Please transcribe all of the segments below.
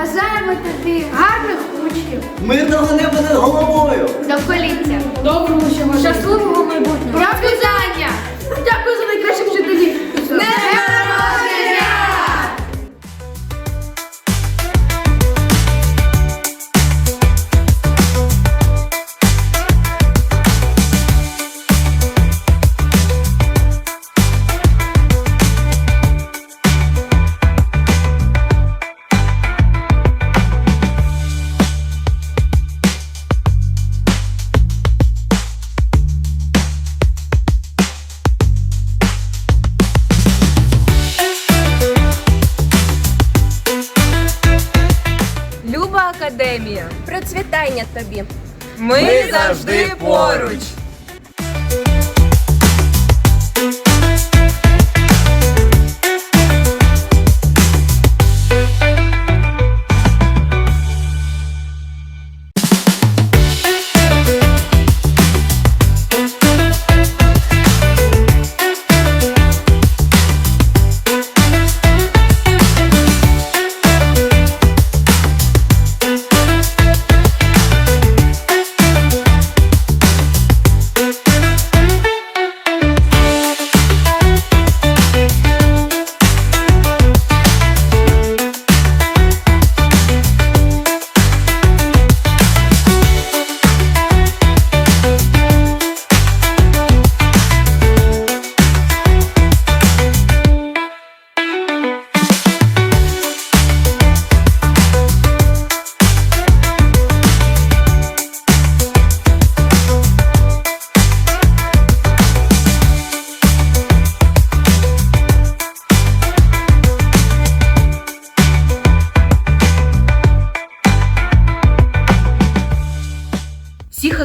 красоти, гарних учнів, Мирного неба над головою! довголіття, Доброго щасливого майбутнього. Дякую Процвітання тобі. ми, Ми завжди завжди поруч.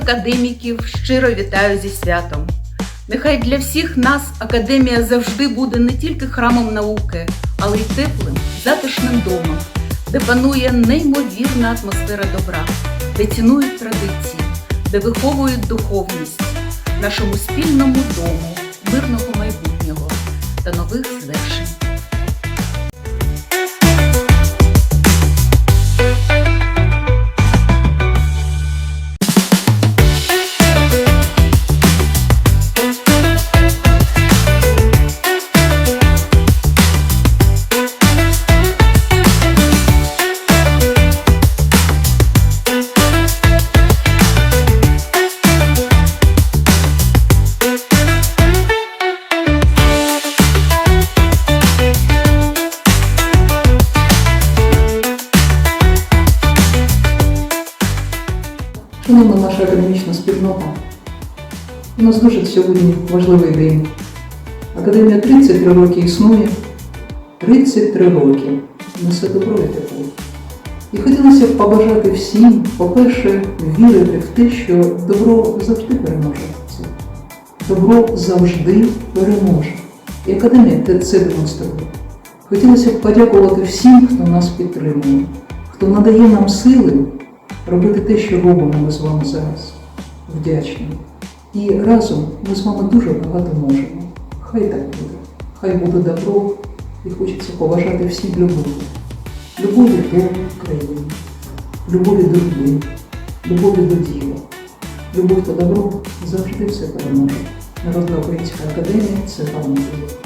Академіків щиро вітаю зі святом. Нехай для всіх нас академія завжди буде не тільки храмом науки, але й теплим, затишним домом, де панує неймовірна атмосфера добра, де цінують традиції, де виховують духовність, нашому спільному дому, Шановна наша академічна спільнота, у нас дуже сьогодні важливий день. Академія 33 роки існує, 33 роки несе добро і тепло. І хотілося б побажати всім, по-перше, вірити в те, що добро завжди переможе. Добро завжди переможе. І академія це демонструє. Хотілося б подякувати всім, хто нас підтримує, хто надає нам сили робити те, що робимо ми з вами зараз. Вдячні. І разом ми з вами дуже багато можемо. Хай так буде. Хай буде добро і хочеться поважати всі любові. Любові до країни, любові до людей, любові до діла. Любов та добро завжди все переможе. Народна українська академія це. Чотири.